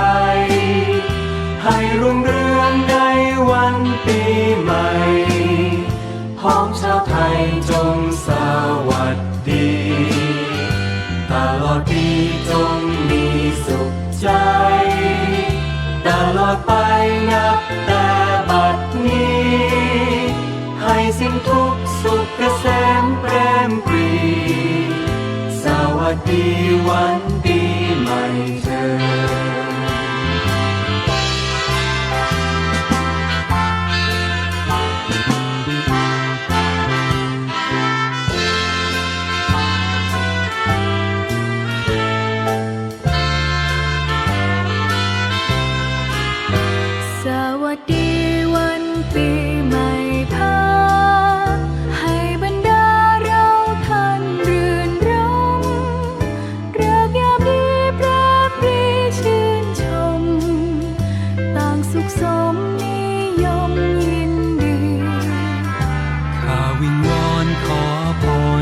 ั วัส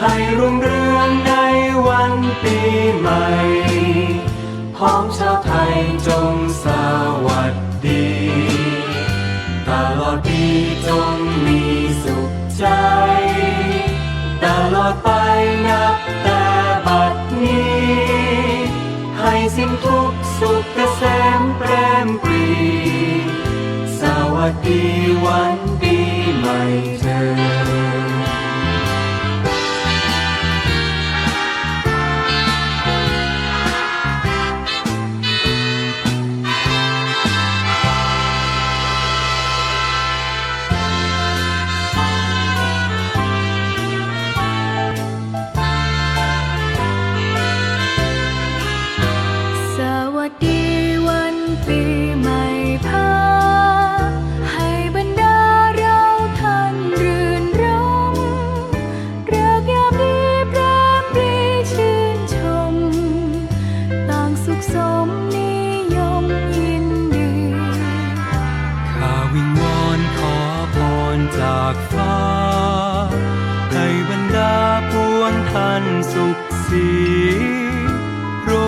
ให้รุ่งเรืองในวันปีใหม่พ้องชาวไทยจงสวัสดี ตลอดปีจงมีสุขใจ ตลอดไปนับแต่บัดนี้ ให้สิ้นทุกสุขเกษมแปรมปรี สวัสดีวันปีใหม่เธอ สดีวันปีใหม่พาให้บรรดาเราท่านรื่นรมเริกยามดีแปรปรีชื่นชม ต่างสุขสมนิยมยินดีข้าวิงวอนขอพรจากฟ้า ให้บรรดาปวงท่านสุขสี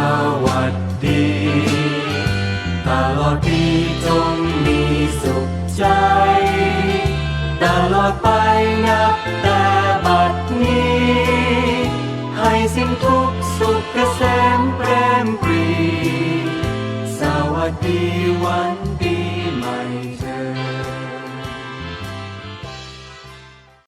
ั นับแต่บัดนี้ ให้สิ้นทุกสุขเกษมแปรมปรี สวัสดีวันปีใหม่